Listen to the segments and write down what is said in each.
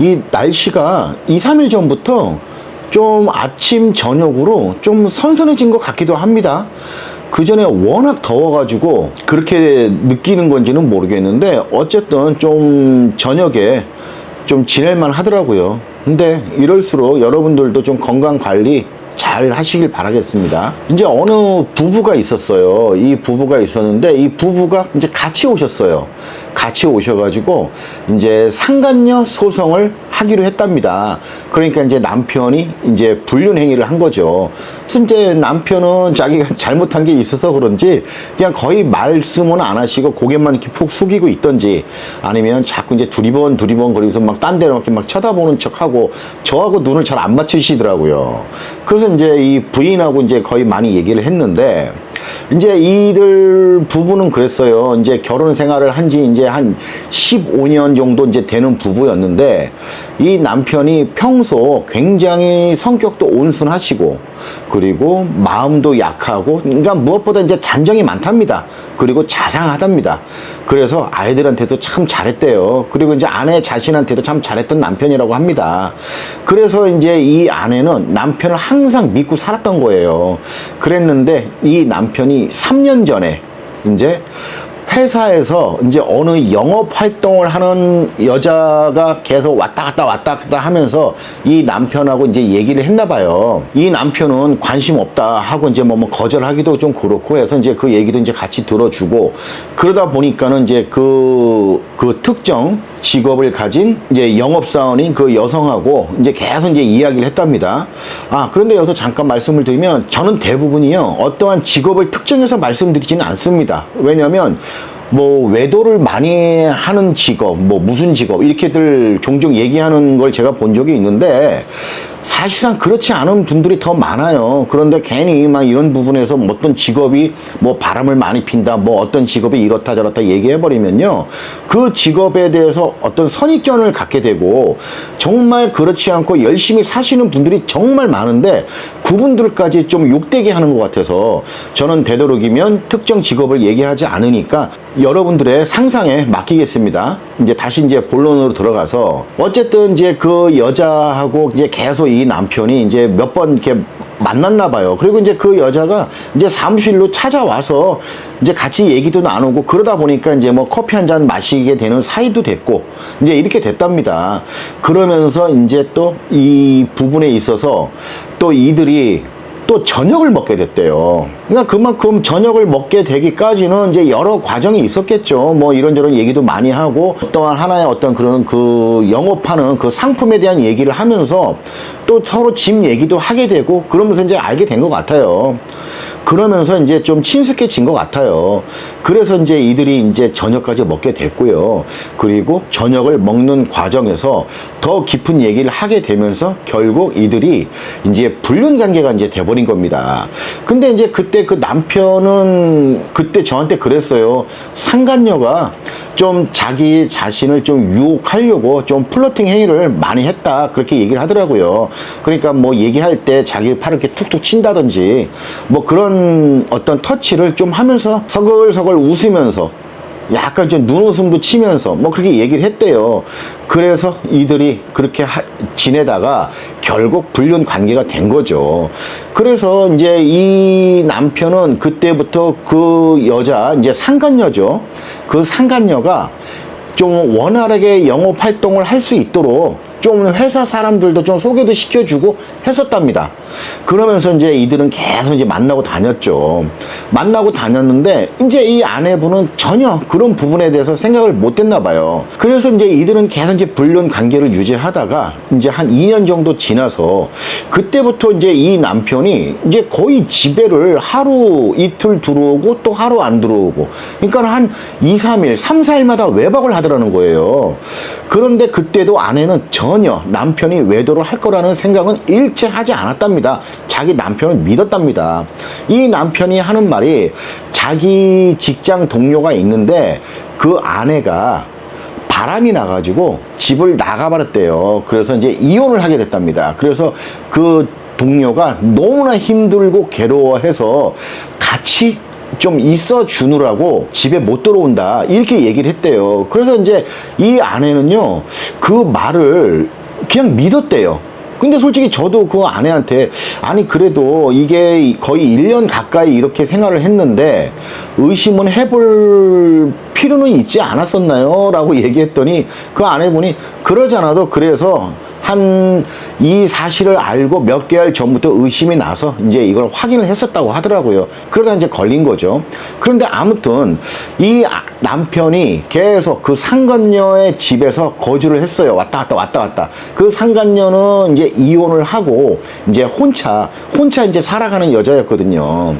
이 날씨가 2, 3일 전부터 좀 아침, 저녁으로 좀 선선해진 것 같기도 합니다. 그 전에 워낙 더워가지고 그렇게 느끼는 건지는 모르겠는데 어쨌든 좀 저녁에 좀 지낼만 하더라고요. 근데 이럴수록 여러분들도 좀 건강 관리 잘 하시길 바라겠습니다. 이제 어느 부부가 있었어요. 이 부부가 있었는데 이 부부가 이제 같이 오셨어요. 같이 오셔가지고 이제 상간녀 소송을 하기로 했답니다. 그러니까 이제 남편이 이제 불륜 행위를 한 거죠. 이제 남편은 자기가 잘못한 게 있어서 그런지 그냥 거의 말씀은 안 하시고 고개만 이렇게 푹 숙이고 있던지 아니면 자꾸 이제 두리번 두리번 거리면서 막 딴 데로 이렇게 막 쳐다보는 척하고 저하고 눈을 잘 안 맞추시더라고요. 그래서 이제 이 부인하고 이제 거의 많이 얘기를 했는데 이제 이들 부부는 그랬어요. 이제 결혼 생활을 한 지 이제 한 15년 정도 이제 되는 부부였는데 이 남편이 평소 굉장히 성격도 온순하시고 그리고 마음도 약하고 그러니까 무엇보다 이제 잔정이 많답니다. 그리고 자상하답니다. 그래서 아이들한테도 참 잘했대요. 그리고 이제 아내 자신한테도 참 잘했던 남편이라고 합니다. 그래서 이제 이 아내는 남편을 항상 믿고 살았던 거예요. 그랬는데 이 남편이 3년 전에 이제 회사에서 이제 어느 영업 활동을 하는 여자가 계속 왔다 갔다 왔다 갔다 하면서 이 남편하고 이제 얘기를 했나 봐요. 이 남편은 관심 없다 하고 이제 뭐, 뭐 거절하기도 좀 그렇고 해서 이제 그 얘기도 이제 같이 들어주고 그러다 보니까는 이제 그, 그 특정 직업을 가진 이제 영업사원인 그 여성하고 이제 계속 이제 이야기를 했답니다. 아, 그런데 여기서 잠깐 말씀을 드리면 저는 대부분이요. 어떠한 직업을 특정해서 말씀드리지는 않습니다. 왜냐면 뭐 외도를 많이 하는 직업, 뭐 무슨 직업 이렇게들 종종 얘기하는 걸 제가 본 적이 있는데 사실상 그렇지 않은 분들이 더 많아요. 그런데 괜히 막 이런 부분에서 뭐 어떤 직업이 뭐 바람을 많이 핀다, 뭐 어떤 직업이 이렇다 저렇다 얘기해 버리면요. 그 직업에 대해서 어떤 선입견을 갖게 되고 정말 그렇지 않고 열심히 사시는 분들이 정말 많은데 그분들까지 좀 욕되게 하는 것 같아서 저는 되도록이면 특정 직업을 얘기하지 않으니까 여러분들의 상상에 맡기겠습니다. 이제 다시 이제 본론으로 들어가서 어쨌든 이제 그 여자하고 이제 계속 이 남편이 이제 몇 번 이렇게 만났나 봐요. 그리고 이제 그 여자가 이제 사무실로 찾아와서 이제 같이 얘기도 나누고 그러다 보니까 이제 뭐 커피 한 잔 마시게 되는 사이도 됐고 이제 이렇게 됐답니다. 그러면서 이제 또 이 부분에 있어서 또 이들이 또 저녁을 먹게 됐대요. 그러니까 그만큼 저녁을 먹게 되기까지는 이제 여러 과정이 있었겠죠. 뭐 이런저런 얘기도 많이 하고 또한 하나의 어떤 그런 그 영업하는 그 상품에 대한 얘기를 하면서 또 서로 집 얘기도 하게 되고 그러면서 이제 알게 된 것 같아요. 그러면서 이제 좀 친숙해진 것 같아요. 그래서 이제 이들이 이제 저녁까지 먹게 됐고요. 그리고 저녁을 먹는 과정에서 더 깊은 얘기를 하게 되면서 결국 이들이 이제 불륜 관계가 이제 돼버린 겁니다. 근데 이제 그때 그 남편은 그때 저한테 그랬어요. 상간녀가 좀 자기 자신을 좀 유혹하려고 좀 플러팅 행위를 많이 했다. 그렇게 얘기를 하더라고요. 그러니까 뭐 얘기할 때 자기 팔을 이렇게 툭툭 친다든지 뭐 그런 어떤 터치를 좀 하면서 서글서글 웃으면서 약간 좀 눈웃음도 치면서 뭐 그렇게 얘기를 했대요. 그래서 이들이 그렇게 하- 지내다가 결국 불륜 관계가 된 거죠. 그래서 이제 이 남편은 그때부터 그 여자 이제 상간녀죠. 그 상간녀가 좀 원활하게 영업 활동을 할 수 있도록 좀 회사 사람들도 좀 소개도 시켜주고 했었답니다. 그러면서 이제 이들은 계속 이제 만나고 다녔죠. 만나고 다녔는데 이제 이 아내분은 전혀 그런 부분에 대해서 생각을 못 했나 봐요. 그래서 이제 이들은 계속 이제 불륜 관계를 유지하다가 이제 한 2년 정도 지나서 그때부터 이제 이 남편이 이제 거의 집에를 하루 이틀 들어오고 또 하루 안 들어오고 그러니까 한 2, 3일, 3, 4일마다 외박을 하더라는 거예요. 그런데 그때도 아내는 전혀 남편이 외도를 할 거라는 생각은 일체 하지 않았답니다. 자기 남편을 믿었답니다. 이 남편이 하는 말이 자기 직장 동료가 있는데 그 아내가 바람이 나가지고 집을 나가버렸대요. 그래서 이제 이혼을 하게 됐답니다. 그래서 그 동료가 너무나 힘들고 괴로워해서 같이 좀 있어 주느라고 집에 못 들어온다 이렇게 얘기를 했대요. 그래서 이제 이 아내는요 그 말을 그냥 믿었대요. 근데 솔직히 저도 그 아내한테 아니 그래도 이게 거의 1년 가까이 이렇게 생활을 했는데 의심은 해볼 필요는 있지 않았었나요? 라고 얘기했더니 그 아내분이 그러지 않아도 그래서 한 이 사실을 알고 몇 개월 전부터 의심이 나서 이제 이걸 확인을 했었다고 하더라고요. 그러다 이제 걸린 거죠. 그런데 아무튼 이 아- 남편이 계속 그 상간녀의 집에서 거주를 했어요. 왔다 갔다 왔다 갔다. 그 상간녀는 이제 이혼을 하고 이제 혼자 혼자 이제 살아가는 여자였거든요.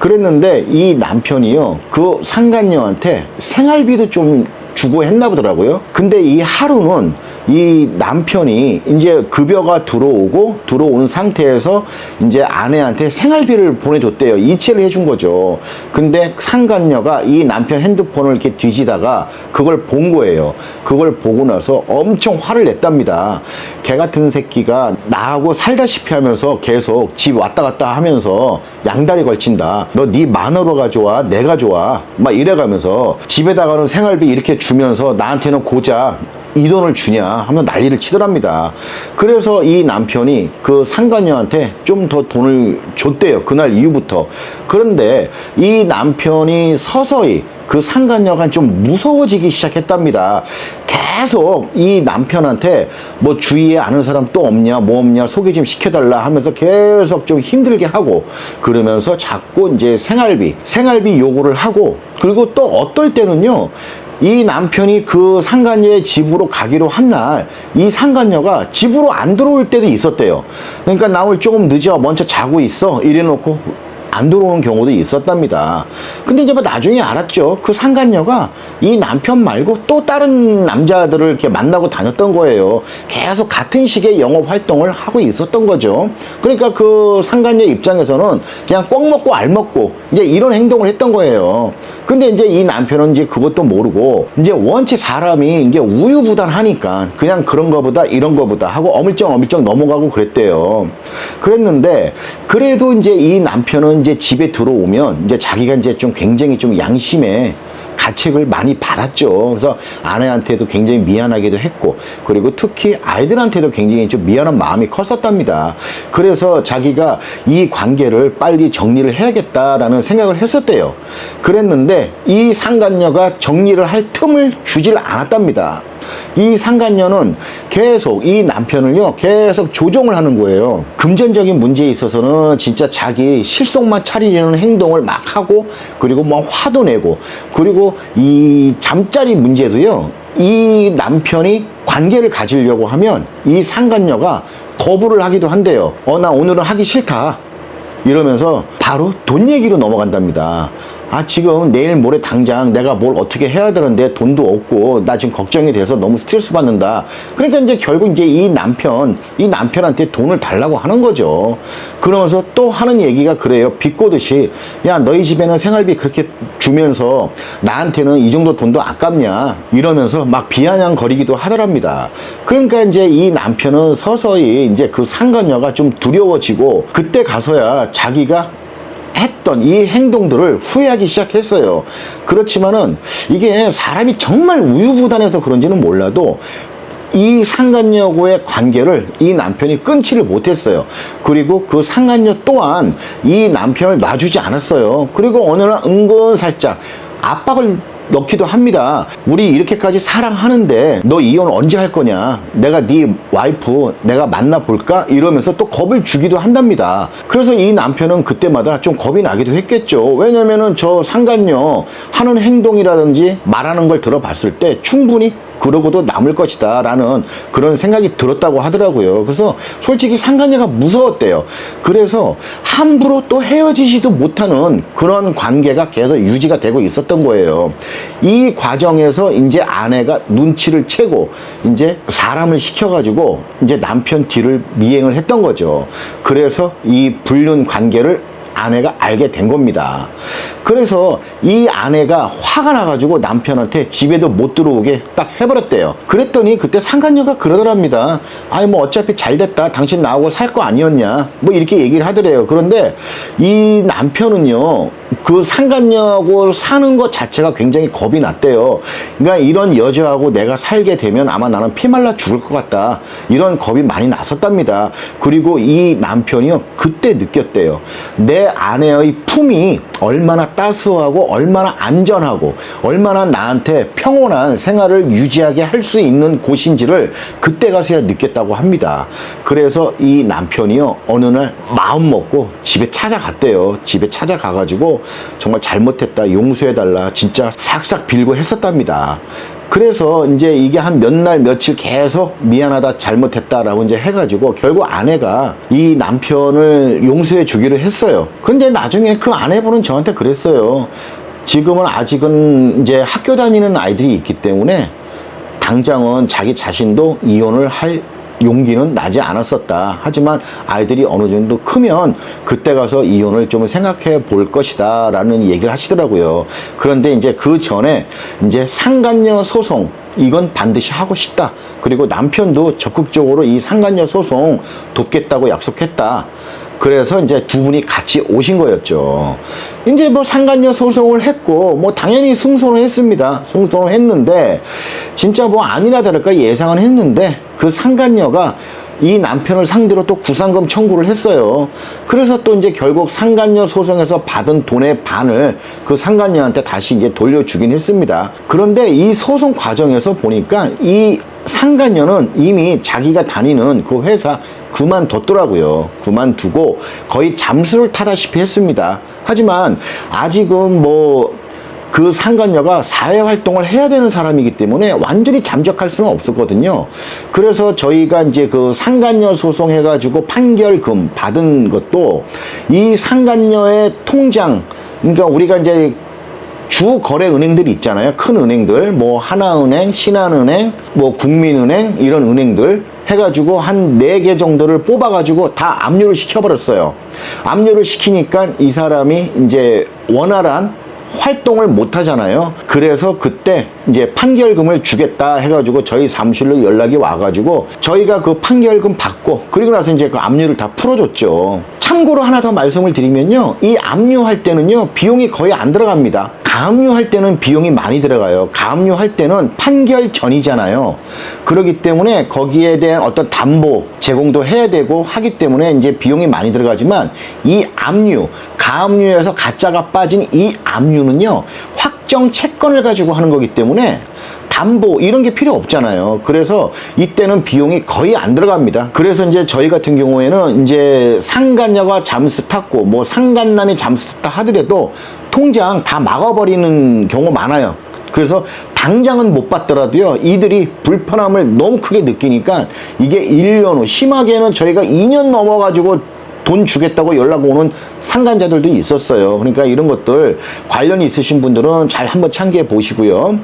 그랬는데 이 남편이 요. 그 상간녀한테 생활비도 좀 주고 했나 보더라고요. 근데 이 하루는 이 남편이 이제 급여가 들어오고 들어온 상태에서 이제 아내한테 생활비를 보내줬대요. 이체를 해준 거죠. 근데 상간녀가 이 남편 핸드폰을 이렇게 뒤지다가 그걸 본 거예요. 그걸 보고 나서 엄청 화를 냈답니다. 개 같은 새끼가 나하고 살다시피 하면서 계속 집 왔다 갔다 하면서 양다리 걸친다. 너네 마누라가 좋아, 내가 좋아. 막 이래가면서 집에다가는 생활비 이렇게 주면서 나한테는 고작 이 돈을 주냐 하면 난리를 치더랍니다. 그래서 이 남편이 그 상간녀한테 좀 더 돈을 줬대요. 그날 이후부터. 그런데 이 남편이 서서히 그 상간녀가 좀 무서워지기 시작했답니다. 계속 이 남편한테 뭐 주위에 아는 사람 또 없냐, 뭐 없냐, 소개 좀 시켜달라 하면서 계속 좀 힘들게 하고 그러면서 자꾸 이제 생활비, 생활비 요구를 하고 그리고 또 어떨 때는요, 이 남편이 그 상간녀의 집으로 가기로 한 날 이 상간녀가 집으로 안 들어올 때도 있었대요. 그러니까 나 오늘 조금 늦어. 먼저 자고 있어. 이래 놓고 안 들어오는 경우도 있었답니다. 근데 이제 뭐 나중에 알았죠. 그 상간녀가 이 남편 말고 또 다른 남자들을 이렇게 만나고 다녔던 거예요. 계속 같은 시기에 영업 활동을 하고 있었던 거죠. 그러니까 그 상간녀 입장에서는 그냥 꽉 먹고 알 먹고 이제 이런 행동을 했던 거예요. 근데 이제 이 남편은 이제 그것도 모르고 이제 원체 사람이 이게 우유부단하니까 그냥 그런 거보다 이런 거보다 하고 어물쩍 어물쩍 넘어가고 그랬대요. 그랬는데 그래도 이제 이 남편은 이제 집에 들어오면 이제 자기가 이제 좀 굉장히 좀 양심에 가책을 많이 받았죠. 그래서 아내한테도 굉장히 미안하기도 했고, 그리고 특히 아이들한테도 굉장히 좀 미안한 마음이 컸었답니다. 그래서 자기가 이 관계를 빨리 정리를 해야겠다라는 생각을 했었대요. 그랬는데 이 상간녀가 정리를 할 틈을 주질 않았답니다. 이 상간녀는 계속 이 남편을요 계속 조종을 하는 거예요. 금전적인 문제에 있어서는 진짜 자기 실속만 차리려는 행동을 막 하고 그리고 뭐 화도 내고 그리고 이 잠자리 문제도요 이 남편이 관계를 가지려고 하면 이 상간녀가 거부를 하기도 한대요. 어 나 오늘은 하기 싫다. 이러면서 바로 돈 얘기로 넘어간답니다. 아, 지금 내일 모레 당장 내가 뭘 어떻게 해야 되는데 돈도 없고 나 지금 걱정이 돼서 너무 스트레스 받는다. 그러니까 이제 결국 이제 이 남편, 이 남편한테 돈을 달라고 하는 거죠. 그러면서 또 하는 얘기가 그래요. 비꼬듯이 야, 너희 집에는 생활비 그렇게 주면서 나한테는 이 정도 돈도 아깝냐. 이러면서 막 비아냥거리기도 하더랍니다. 그러니까 이제 이 남편은 서서히 이제 그 상간녀가 좀 두려워지고 그때 가서야 자기가 했던 이 행동들을 후회하기 시작했어요. 그렇지만은 이게 사람이 정말 우유부단해서 그런지는 몰라도 이 상간녀와의 관계를 이 남편이 끊지를 못했어요. 그리고 그 상간녀 또한 이 남편을 놔주지 않았어요. 그리고 어느 날 은근 살짝 압박을 넣기도 합니다. 우리 이렇게까지 사랑하는데 너 이혼 언제 할 거냐? 내가 네 와이프 내가 만나 볼까? 이러면서 또 겁을 주기도 한답니다. 그래서 이 남편은 그때마다 좀 겁이 나기도 했겠죠. 왜냐면은 저 상간녀 하는 행동이라든지 말하는 걸 들어봤을 때 충분히 그러고도 남을 것이다 라는 그런 생각이 들었다고 하더라고요. 그래서 솔직히 상간녀가 무서웠대요. 그래서 함부로 또 헤어지지도 못하는 그런 관계가 계속 유지가 되고 있었던 거예요. 이 과정에서 이제 아내가 눈치를 채고 이제 사람을 시켜가지고 이제 남편 뒤를 미행을 했던 거죠. 그래서 이 불륜 관계를 아내가 알게 된 겁니다. 그래서 이 아내가 화가 나가지고 남편한테 집에도 못 들어오게 딱 해버렸대요. 그랬더니 그때 상간녀가 그러더랍니다. 아니 뭐 어차피 잘 됐다. 당신 나하고 살 거 아니었냐. 뭐 이렇게 얘기를 하더래요. 그런데 이 남편은요. 그 상간녀하고 사는 것 자체가 굉장히 겁이 났대요. 그러니까 이런 여자하고 내가 살게 되면 아마 나는 피말라 죽을 것 같다. 이런 겁이 많이 났었답니다. 그리고 이 남편이요. 그때 느꼈대요. 내 아내의 품이 얼마나 따스하고 얼마나 안전하고 얼마나 나한테 평온한 생활을 유지하게 할 수 있는 곳인지를 그때 가서야 느꼈다고 합니다. 그래서 이 남편이요. 어느 날 마음 먹고 집에 찾아갔대요. 집에 찾아가가지고 정말 잘못했다. 용서해달라. 진짜 싹싹 빌고 했었답니다. 그래서 이제 이게 한 몇 날 며칠 계속 미안하다 잘못했다라고 이제 해가지고 결국 아내가 이 남편을 용서해 주기로 했어요. 근데 나중에 그 아내분은 저한테 그랬어요. 지금은 아직은 이제 학교 다니는 아이들이 있기 때문에 당장은 자기 자신도 이혼을 할 용기는 나지 않았었다. 하지만 아이들이 어느 정도 크면 그때 가서 이혼을 좀 생각해 볼 것이다. 라는 얘기를 하시더라고요. 그런데 이제 그 전에 이제 상간녀 소송, 이건 반드시 하고 싶다. 그리고 남편도 적극적으로 이 상간녀 소송 돕겠다고 약속했다. 그래서 이제 두 분이 같이 오신 거였죠. 이제 뭐 상간녀 소송을 했고, 뭐 당연히 승소를 했습니다. 승소를 했는데, 진짜 뭐 아니나 다를까 예상은 했는데, 그 상간녀가 이 남편을 상대로 또 구상금 청구를 했어요. 그래서 또 이제 결국 상간녀 소송에서 받은 돈의 반을 그 상간녀한테 다시 이제 돌려주긴 했습니다. 그런데 이 소송 과정에서 보니까 이 상간녀는 이미 자기가 다니는 그 회사 그만뒀더라고요. 그만두고 거의 잠수를 타다시피 했습니다. 하지만 아직은 뭐 그 상간녀가 사회 활동을 해야 되는 사람이기 때문에 완전히 잠적할 수는 없었거든요. 그래서 저희가 이제 그 상간녀 소송 해가지고 판결금 받은 것도 이 상간녀의 통장, 그러니까 우리가 이제 주 거래 은행들이 있잖아요. 큰 은행들, 뭐 하나은행, 신한은행, 뭐 국민은행 이런 은행들 해가지고 한 네 개 정도를 뽑아가지고 다 압류를 시켜버렸어요. 압류를 시키니까 이 사람이 이제 원활한 활동을 못 하잖아요. 그래서 그때 이제 판결금을 주겠다 해가지고 저희 사무실로 연락이 와가지고 저희가 그 판결금 받고 그리고 나서 이제 그 압류를 다 풀어줬죠. 참고로 하나 더 말씀을 드리면요. 이 압류할 때는요, 비용이 거의 안 들어갑니다. 가압류할 때는 비용이 많이 들어가요. 가압류할 때는 판결 전이잖아요. 그렇기 때문에 거기에 대한 어떤 담보 제공도 해야 되고 하기 때문에 이제 비용이 많이 들어가지만 이 압류, 가압류에서 가짜가 빠진 이 압류 는요, 확정 채권을 가지고 하는 거기 때문에 담보 이런 게 필요 없잖아요. 그래서 이때는 비용이 거의 안 들어갑니다. 그래서 이제 저희 같은 경우에는 이제 상간녀가 잠수 탔고 뭐 상간남이 잠수 탔다 하더라도 통장 다 막아버리는 경우 많아요. 그래서 당장은 못 받더라도요, 이들이 불편함을 너무 크게 느끼니까 이게 1년 후, 심하게는 저희가 2년 넘어가지고 돈 주겠다고 연락 오는 상간자들도 있었어요. 그러니까 이런 것들 관련이 있으신 분들은 잘 한번 참고해 보시고요.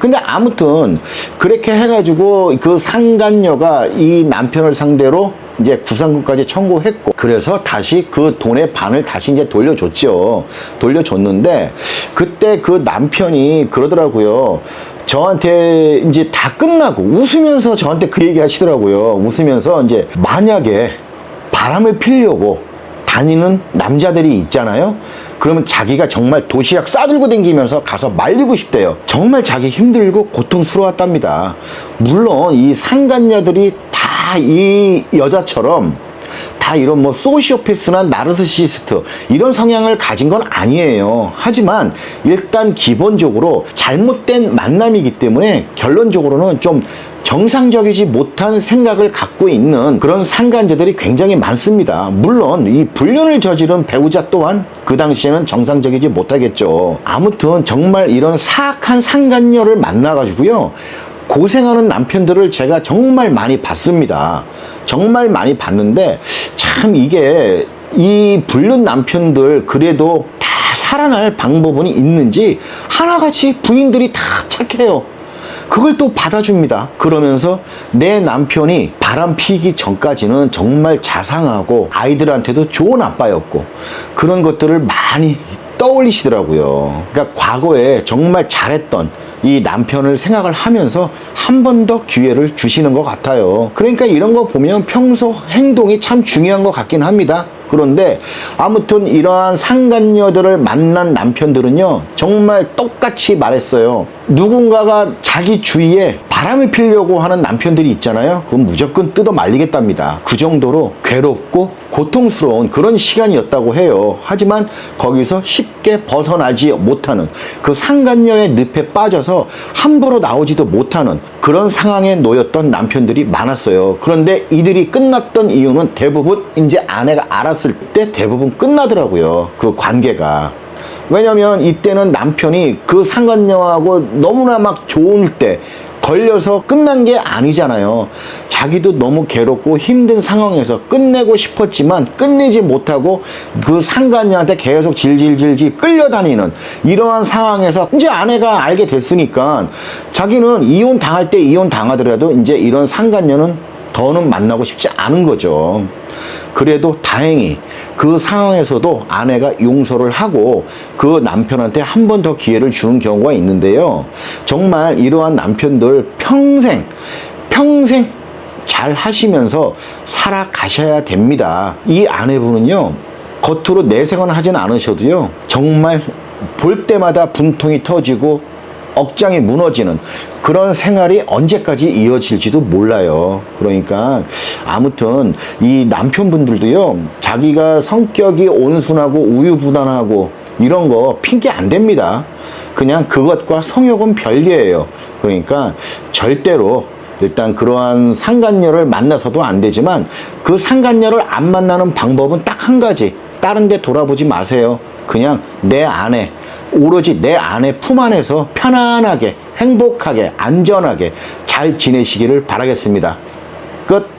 근데 아무튼 그렇게 해가지고 그 상간녀가 이 남편을 상대로 이제 구상금까지 청구했고 그래서 다시 그 돈의 반을 다시 이제 돌려줬죠. 돌려줬는데 그때 그 남편이 그러더라고요. 저한테 이제 다 끝나고 웃으면서 저한테 그 얘기 하시더라고요. 웃으면서 이제 만약에 바람을 피려고 다니는 남자들이 있잖아요. 그러면 자기가 정말 도시락 싸들고 다니면서 가서 말리고 싶대요. 정말 자기 힘들고 고통스러웠답니다. 물론 이 상간녀들이 다 이 여자처럼 다 이런 뭐 소시오패스나 나르시시스트 이런 성향을 가진 건 아니에요. 하지만 일단 기본적으로 잘못된 만남이기 때문에 결론적으로는 좀 정상적이지 못한 생각을 갖고 있는 그런 상간자들이 굉장히 많습니다. 물론 이 불륜을 저지른 배우자 또한 그 당시에는 정상적이지 못하겠죠. 아무튼 정말 이런 사악한 상간녀를 만나가지고요. 고생하는 남편들을 제가 정말 많이 봤습니다. 정말 많이 봤는데 참 이게 이 불륜 남편들 그래도 다 살아날 방법은 있는지 하나같이 부인들이 다 착해요. 그걸 또 받아줍니다. 그러면서 내 남편이 바람 피기 전까지는 정말 자상하고 아이들한테도 좋은 아빠였고 그런 것들을 많이 떠올리시더라고요. 그러니까 과거에 정말 잘했던 이 남편을 생각을 하면서 한 번 더 기회를 주시는 것 같아요. 그러니까 이런 거 보면 평소 행동이 참 중요한 것 같긴 합니다. 그런데 아무튼 이러한 상간녀들을 만난 남편들은요 정말 똑같이 말했어요 누군가가 자기 주위에 바람을 피려고 하는 남편들이 있잖아요 그건 무조건 뜯어 말리겠답니다 그 정도로 괴롭고 고통스러운 그런 시간이었다고 해요 하지만 거기서 쉽게 벗어나지 못하는 그 상간녀의 늪에 빠져서 함부로 나오지도 못하는 그런 상황에 놓였던 남편들이 많았어요 그런데 이들이 끝났던 이유는 대부분 이제 아내가 알았을 때 대부분 끝나더라고요. 그 관계가. 왜냐면 이때는 남편이 그 상간녀하고 너무나 막 좋을 때 걸려서 끝난 게 아니잖아요. 자기도 너무 괴롭고 힘든 상황에서 끝내고 싶었지만 끝내지 못하고 그 상간녀한테 계속 질질질질 끌려다니는 이러한 상황에서 이제 아내가 알게 됐으니까 자기는 이혼 당할 때 이혼 당하더라도 이제 이런 상간녀는 더는 만나고 싶지 않은 거죠. 그래도 다행히 그 상황에서도 아내가 용서를 하고 그 남편한테 한 번 더 기회를 주는 경우가 있는데요. 정말 이러한 남편들 평생, 평생 잘 하시면서 살아가셔야 됩니다. 이 아내분은요, 겉으로 내색은 하진 않으셔도요, 정말 볼 때마다 분통이 터지고 억장이 무너지는 그런 생활이 언제까지 이어질지도 몰라요. 그러니까 아무튼 이 남편분들도요, 자기가 성격이 온순하고 우유부단하고 이런 거 핑계 안 됩니다. 그냥 그것과 성욕은 별개예요. 그러니까 절대로 일단 그러한 상간녀를 만나서도 안 되지만 그 상간녀를 안 만나는 방법은 딱 한 가지. 다른 데 돌아보지 마세요. 그냥 내 안에 오로지 내 아내 품 안에서 편안하게 행복하게 안전하게 잘 지내시기를 바라겠습니다. 끝.